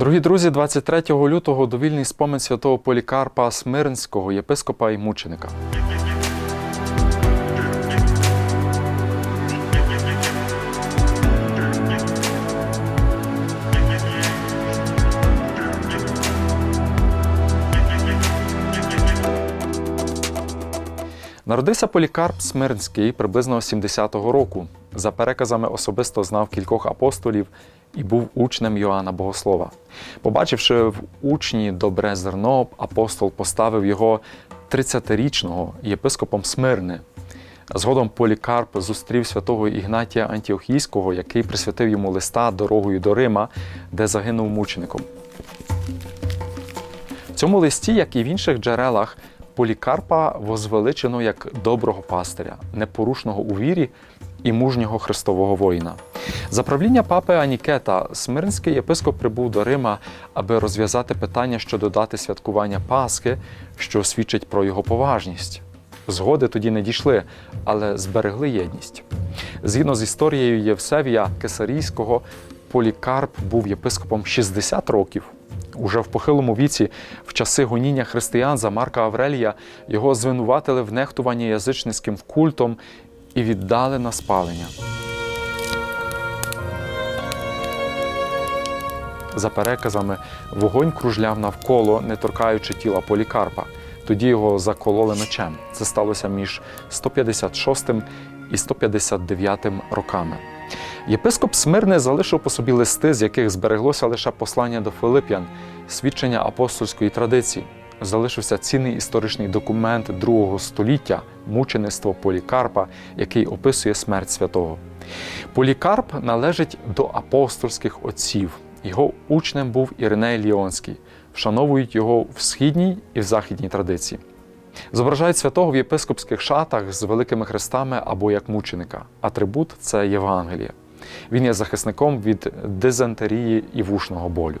Дорогі друзі, 23 лютого довільний спомин святого Полікарпа Смирнського, єпископа і мученика. Народився Полікарп Смирнський приблизно 70-го року. За переказами особисто знав кількох апостолів і був учнем Йоанна Богослова. Побачивши в учні добре зерно, апостол поставив його 30-річного єпископом Смирни. Згодом Полікарп зустрів святого Ігнатія Антіохійського, який присвятив йому листа дорогою до Рима, де загинув мучеником. В цьому листі, як і в інших джерелах, Полікарпа возвеличено як доброго пастиря, непорушного у вірі і мужнього христового воїна. За правління папи Анікета Смирнський єпископ прибув до Рима, аби розв'язати питання щодо дати святкування Пасхи, що свідчить про його поважність. Згоди тоді не дійшли, але зберегли єдність. Згідно з історією Євсевія Кесарійського, Полікарп був єпископом 60 років. Уже в похилому віці, в часи гоніння християн за Марка Аврелія, його звинуватили в нехтуванні язичницьким культом і віддали на спалення. За переказами, вогонь кружляв навколо, не торкаючи тіла Полікарпа. Тоді його закололи мечем. Це сталося між 156 і 159 роками. Єпископ Смирни залишив по собі листи, з яких збереглося лише послання до Филип'ян, свідчення апостольської традиції. Залишився цінний історичний документ другого століття мучеництво Полікарпа, який описує смерть святого. Полікарп належить до апостольських отців. Його учнем був Іриней Ліонський. Вшановують його в східній і в західній традиції. Зображають святого в єпископських шатах з великими хрестами або як мученика. Атрибут це Євангеліє. Він є захисником від дизентерії і вушного болю.